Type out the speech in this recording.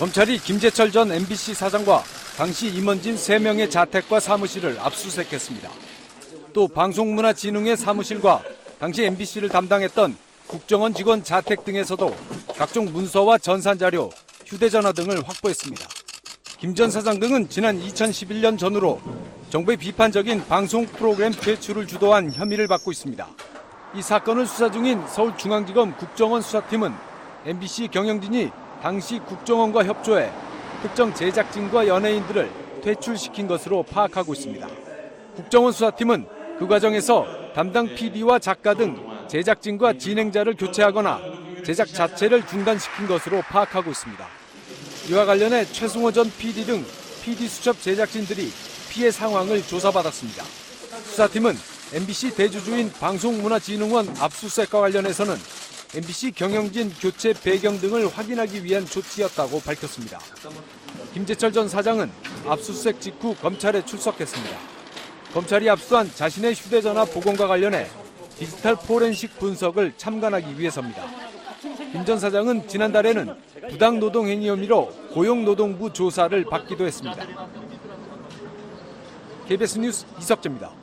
검찰이 김재철 전 MBC 사장과 당시 임원진 3명의 자택과 사무실을 압수수색했습니다. 또 방송문화진흥회 사무실과 당시 MBC를 담당했던 국정원 직원 자택 등에서도 각종 문서와 전산자료, 휴대전화 등을 확보했습니다. 김 전 사장 등은 지난 2011년 전후로 정부의 비판적인 방송 프로그램 퇴출을 주도한 혐의를 받고 있습니다. 이 사건을 수사 중인 서울중앙지검 국정원 수사팀은 MBC 경영진이 당시 국정원과 협조해 특정 제작진과 연예인들을 퇴출시킨 것으로 파악하고 있습니다. 국정원 수사팀은 그 과정에서 담당 PD와 작가 등 제작진과 진행자를 교체하거나 제작 자체를 중단시킨 것으로 파악하고 있습니다. 이와 관련해 최승호 전 PD 등 PD 수첩 제작진들이 피해 상황을 조사받았습니다. 수사팀은 MBC 대주주인 방송문화진흥원 압수수색과 관련해서는 MBC 경영진 교체 배경 등을 확인하기 위한 조치였다고 밝혔습니다. 김재철 전 사장은 압수수색 직후 검찰에 출석했습니다. 검찰이 압수한 자신의 휴대전화 복원과 관련해 디지털 포렌식 분석을 참관하기 위해서입니다. 김 전 사장은 지난달에는 부당 노동 행위 혐의로 고용노동부 조사를 받기도 했습니다. KBS 뉴스 이석재입니다.